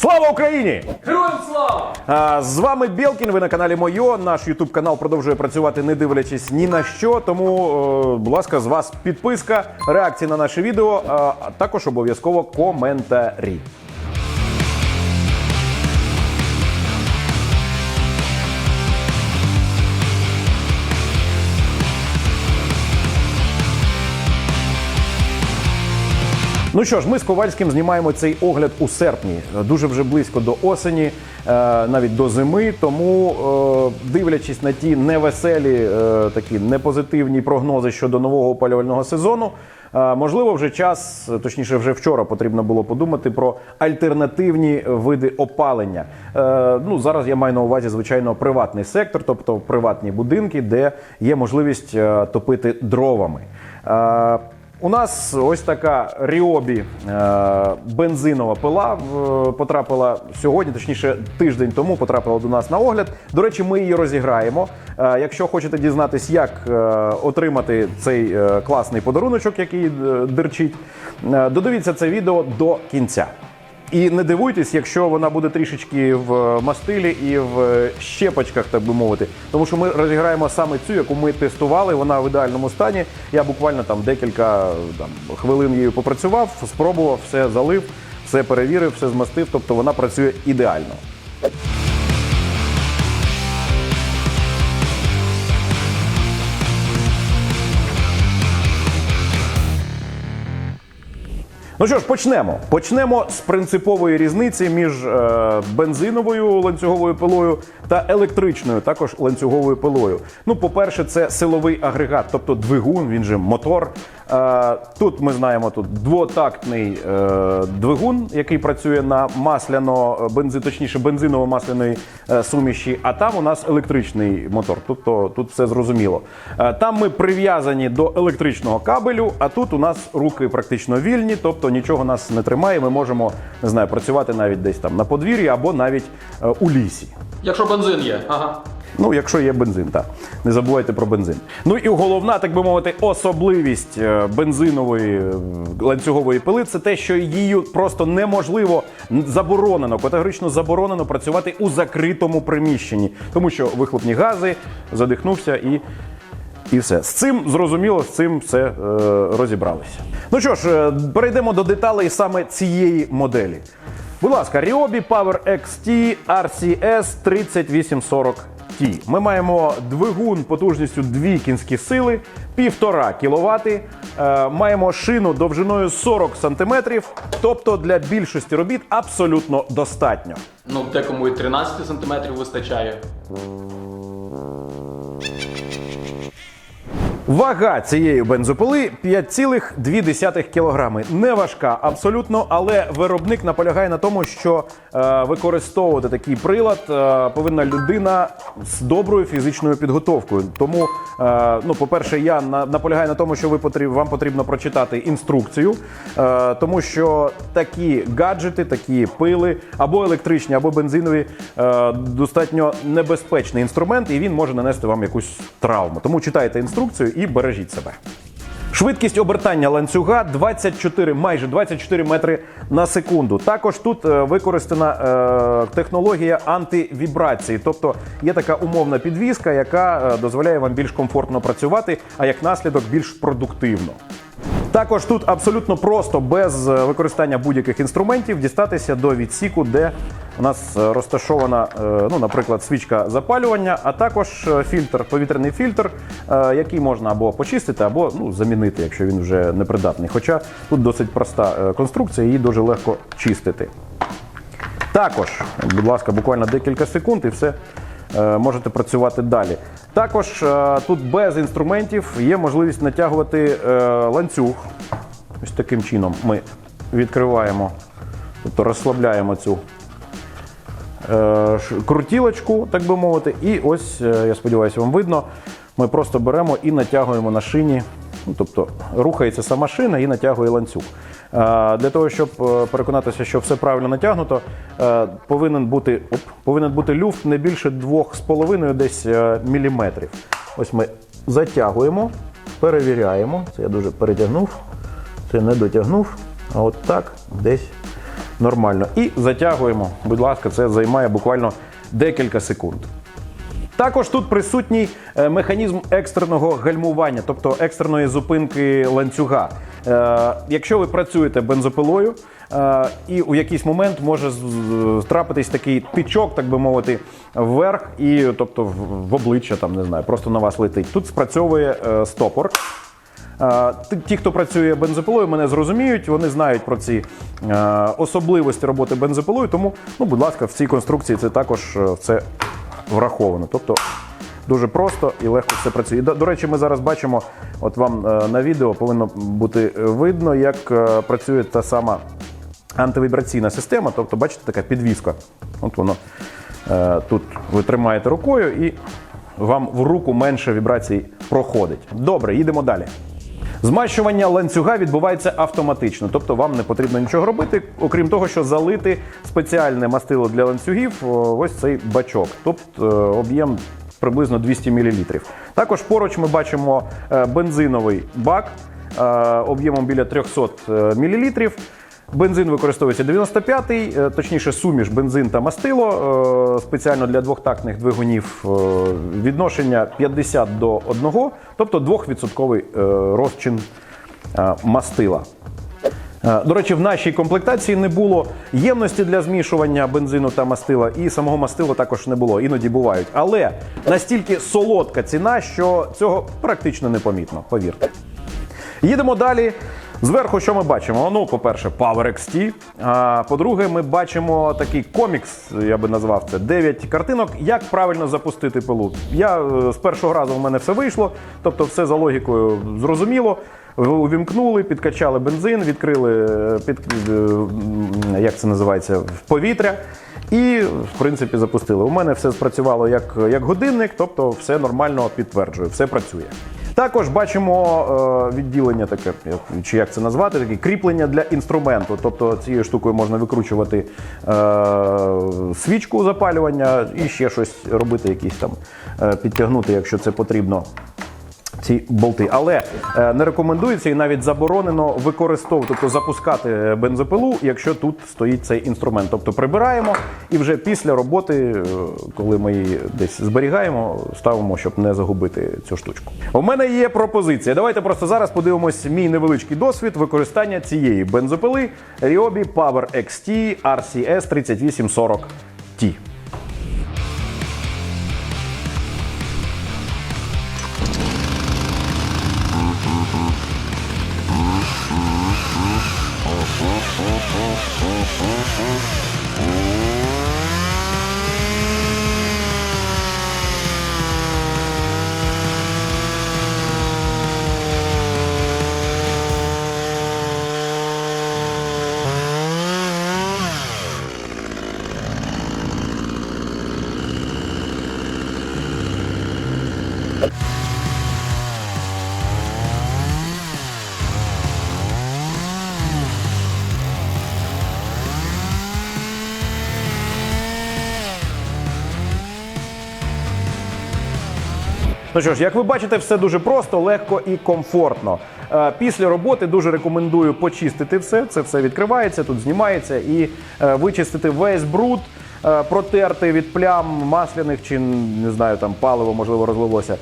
Слава Україні! Героям слава! А, З вами Білкін. Ви на каналі Мойо. Наш Ютуб канал продовжує працювати, не дивлячись ні на що. Тому, е, будь ласка, з вас підписка, реакції на наше відео, а а також обов'язково коментарі. Ну що ж, ми з Ковальським знімаємо цей огляд у серпні, дуже вже близько до осені, е, навіть до зими. Тому, е, дивлячись на ті невеселі, е, такі непозитивні прогнози щодо нового опалювального сезону, можливо, вже час, точніше, вже вчора потрібно було подумати про альтернативні види опалення. Ну зараз я маю на увазі, звичайно, приватний сектор, тобто приватні будинки, де є можливість топити дровами. Е, у нас ось така Ріобі е, бензинова пила в- потрапила сьогодні, точніше тиждень тому потрапила до нас на огляд. До речі, ми її розіграємо. Е, якщо хочете дізнатись, як е, отримати цей е, класний подаруночок, який дерчить, е, додивіться це відео до кінця. І не дивуйтесь, якщо вона буде трішечки в мастилі і в щепочках, так би мовити. Тому що ми розіграємо саме цю, яку ми тестували. Вона в ідеальному стані. Я буквально там декілька там, хвилин її попрацював, спробував, все залив, все перевірив, все змастив. Тобто вона працює ідеально. Ну що ж, почнемо. Почнемо з принципової різниці між е, бензиновою ланцюговою пилою та електричною, також ланцюговою пилою. Ну, по-перше, це силовий агрегат, тобто двигун, він же мотор. Е, тут ми знаємо тут двотактний е, двигун, який працює на масляно бензин, точніше бензиново-масляної е, суміші. А там у нас електричний мотор. Тобто тут все зрозуміло. Е, там ми прив'язані до електричного кабелю, а тут у нас руки практично вільні, тобто нічого нас не тримає. Ми можемо не знаю, працювати навіть десь там на подвір'ї або навіть е, у лісі. Якщо бензин є, ага. Ну, якщо є бензин, так. Не забувайте про бензин. Ну і головна, так би мовити, особливість е, бензинової е, ланцюгової пили це те, що її просто неможливо заборонено, категорично заборонено працювати у закритому приміщенні, тому що вихлопні гази, задихнувся і. І все з цим зрозуміло, з цим все е, розібралися. Ну що ж, е, перейдемо до деталей саме цієї моделі. Будь ласка, Ryobi Power XT RCS 3840T. Ми маємо двигун потужністю 2 кінські сили, 1,5 кВт. Е, маємо шину довжиною 40 см, тобто для більшості робіт абсолютно достатньо. Ну, декому і 13 сантиметрів вистачає. Вага цієї бензопили 5,2 кг. Не важка абсолютно, але виробник наполягає на тому, що е, використовувати такий прилад е, повинна людина з доброю фізичною підготовкою. Тому, е, ну, по-перше, я на, наполягаю на тому, що ви потріб, вам потрібно прочитати інструкцію, е, тому що такі гаджети, такі пили або електричні, або бензинові е, достатньо небезпечний інструмент, і він може нанести вам якусь травму. Тому читайте інструкцію і бережіть себе. Швидкість обертання ланцюга 24, майже 24 метри на секунду. Також тут е, використана е, технологія антивібрації, тобто є така умовна підвізка, яка е, дозволяє вам більш комфортно працювати, а як наслідок більш продуктивно. Також тут абсолютно просто без е, використання будь-яких інструментів дістатися до відсіку, де у нас е, розташована, е, ну, наприклад, свічка запалювання, а також фільтр, повітряний фільтр, який можна або почистити, або ну, замінити, якщо він вже непридатний. Хоча тут досить проста конструкція, її дуже легко чистити. Також, будь ласка, буквально декілька секунд і все. Е, Можете працювати далі. Також е, тут без інструментів є можливість натягувати е, ланцюг. Ось таким чином ми відкриваємо, тобто розслабляємо цю крутілочку, так би мовити. І ось, я сподіваюся, вам видно. Ми просто беремо і натягуємо на шині. Ну, тобто рухається сама шина і натягує ланцюг. Е, Для того, щоб е, переконатися, що все правильно натягнуто, е, повинен бути, оп, повинен бути люфт не більше 2,5 десь міліметрів. Ось ми затягуємо, перевіряємо. Це я дуже перетягнув, це не дотягнув. А от так десь нормально. І затягуємо. Будь ласка, це займає буквально декілька секунд. Також тут присутній е, механізм екстреного гальмування, тобто екстреної зупинки ланцюга. Е, Якщо ви працюєте бензопилою, е, і у якийсь момент може трапитись такий тичок, так би мовити, вверх, і тобто в, обличчя там не знаю, просто на вас летить. Тут спрацьовує стопор. Ті- хто працює бензопилою, мене зрозуміють, вони знають про ці особливості роботи бензопилою. Тому, ну, будь ласка, в цій конструкції це також це враховано. Тобто дуже просто і легко все працює. І, до, речі, ми зараз бачимо, от вам е, на відео повинно бути видно, як е, працює та сама антивібраційна система. Тобто, бачите, така підвіска. От воно е, тут ви тримаєте рукою і вам в руку менше вібрацій проходить. Добре, їдемо далі. Змащування ланцюга відбувається автоматично, тобто вам не потрібно нічого робити, окрім того, що залити спеціальне мастило для ланцюгів, ось цей бачок. Тобто об'єм приблизно 200 мл. Також поруч ми бачимо е, бензиновий бак е, об'ємом біля 300 мл. Бензин використовується 95-й, е, точніше суміш бензин та мастило е, спеціально для двохтактних двигунів е, відношення 50 до 1, тобто 2% е, розчин мастила. До речі, в нашій комплектації не було ємності для змішування бензину та мастила, і самого мастила також не було, іноді бувають. Але настільки солодка ціна, що цього практично не помітно, повірте. Їдемо далі. Зверху, що ми бачимо? Ну, по-перше, Power XT. А по-друге, ми бачимо такий комікс, я би назвав це 9 картинок, як правильно запустити пилу. Я е, з першого разу в мене все вийшло, тобто все за логікою зрозуміло. Увімкнули, підкачали бензин, відкрили е, під е, як це називається в повітря. І, в принципі, запустили. У мене все спрацювало як, як годинник, тобто все нормально підтверджує, все працює. Також бачимо е, відділення таке, чи як це назвати, таке кріплення для інструменту. Тобто цією штукою можна викручувати е, свічку запалювання і ще щось робити, якісь там е, підтягнути, якщо це потрібно. Ці болти, але е, не рекомендується і навіть заборонено використовувати, тобто запускати бензопилу, якщо тут стоїть цей інструмент. Тобто прибираємо і вже після роботи, е, коли ми її десь зберігаємо, ставимо, щоб не загубити цю штучку. У мене є пропозиція. Давайте просто зараз подивимось мій невеличкий досвід використання цієї бензопили Ryobi Power XT RCS 3840T. Música Ну що ж, як ви бачите, все дуже просто, легко і комфортно. Е, Після роботи дуже рекомендую почистити все. Це все відкривається, тут знімається і е, вичистити весь бруд, е, протерти від плям масляних чи не знаю, там паливо можливо розлилося.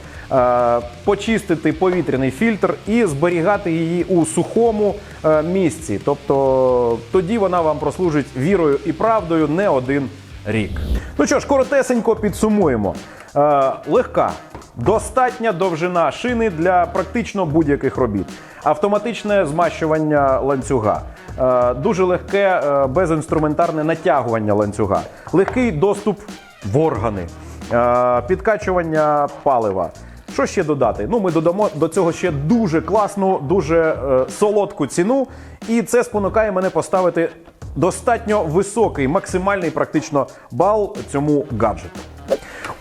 Почистити повітряний фільтр і зберігати її у сухому місці. Тобто тоді вона вам прослужить вірою і правдою не один рік. Ну що ж, коротесенько підсумуємо. Легка, достатня довжина шини для практично будь-яких робіт. Автоматичне змащування ланцюга. Е, дуже легке е, безінструментарне натягування ланцюга. Легкий доступ в органи. Е, підкачування палива. Що ще додати? Ну, ми додамо до цього ще дуже класну, дуже солодку ціну, і це спонукає мене поставити достатньо високий, максимальний практично бал цьому гаджету.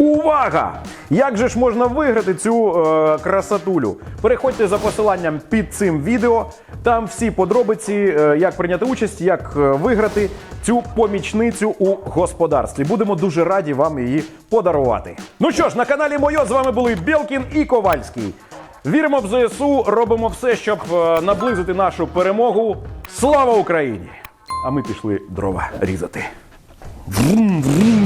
Увага! Як же ж можна виграти цю е, красотулю? Переходьте за посиланням під цим відео. Там всі подробиці, е, як прийняти участь, як е, виграти цю помічницю у господарстві. Будемо дуже раді вам її подарувати. Ну що ж, на каналі Мойо з вами були Білкін і Ковальський. Віримо в ЗСУ, робимо все, щоб е, наблизити нашу перемогу. Слава Україні! а ми пішли дрова різати. Врум, врум.